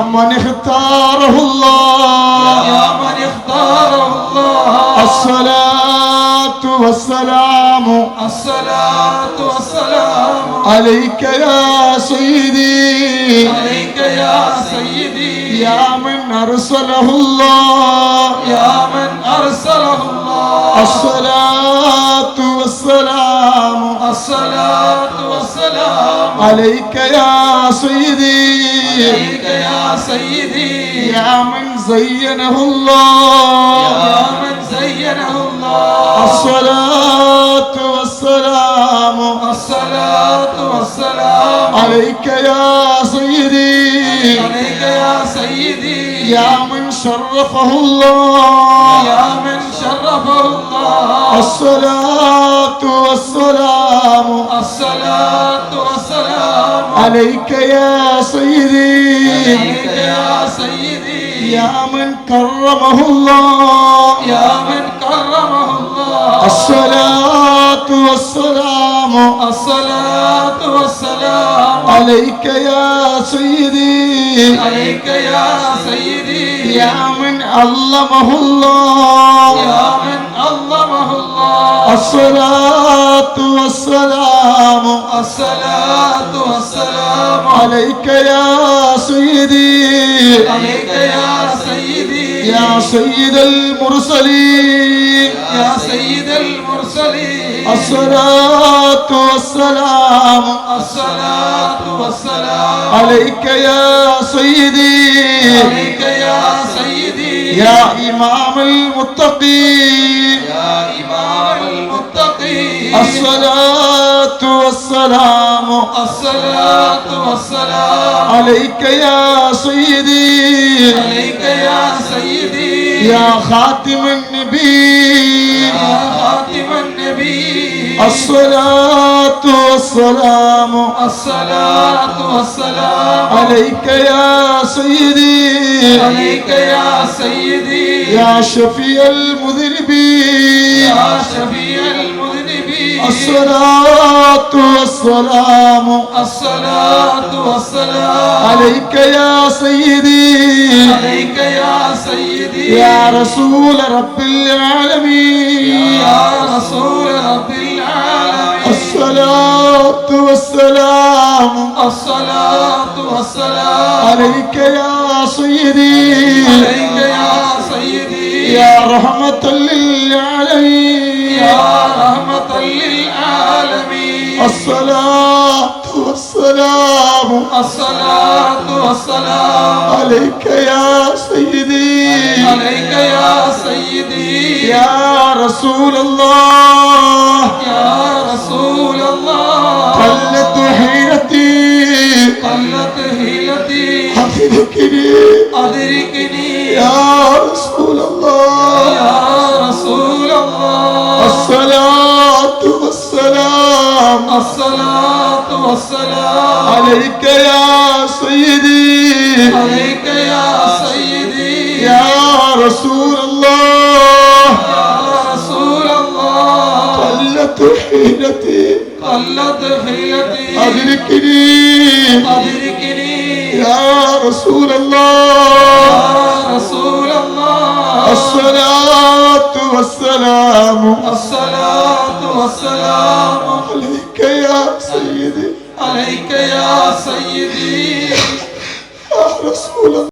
من اختاره الله. يا من اختاره الله. الصلاة والسلام. الصلاة والسلام. عليك يا سيدي. عليك يا سيدي. يا من أرسله الله. يا من أرسله الله. الصلاة والسلام. الصلاة والسلام. عليك يا سيدي. عليك يا سيدي. يا من زينه الله. يا من زينه الله. الصلاة والسلام. الصلاة والسلام. عليك يا سيدي. عليك يا سيدي. يا من شرفه الله. يا من شرفه الله. الصلاة والسلام. الصلاة والسلام. عليك يا سيدي. عليك يا سيدي. يا من كرمه الله. يا من كرمه الله. الصلاة والسلام. الصلاة والسلام. عليك يا سيدي. عليك يا سيدي. يا من علمه الله. يا من علمه الله. الصلاة والسلام. الصلاة والسلام. عليك يا سيدي. عليك يا سيدي. يا سيد المرسلين. يا سيد المرسلين. الصلاة والسلام. الصلاة والسلام. عليك يا سيدي. عليك يا سيدي. يا إمام المتقين. يا إمام المتقين. الصلاة والسلام. الصلاة والسلام. عليك يا سيدي. عليك يا سيدي. يا خاتم النبي. يا خاتم النبي. الصلاة والسلام. الصلاة والسلام. عليك يا سيدي. عليك يا سيدي. يا شفيع المذنبين. يا شفيع المذنبين الصلاة والسلام. الصلاة والسلام. عليك يا سيدي. عليك يا سيدي. يا رسول رب العالمين. يا رسول رب العالمين. الصلاة والسلام. الصلاة والسلام. عليك يا سيدي. عليك يا سيدي. يا رحمة للعالمين. رحمة للعالمين. الصلاة والسلام الصلاة والسلام. عليك يا سيدي. عليك يا سيدي. يا رسول الله. والسلام الصلاة والسلام عليك يا سيدي عليك يا سيدي يا رسول الله يا رسول الله قلت حيرتي قلت هيلتي أدركني أدركني يا رسول الله الصلاة والسلام عليك يا سيدي. عليك يا سيدي. يا رسول الله.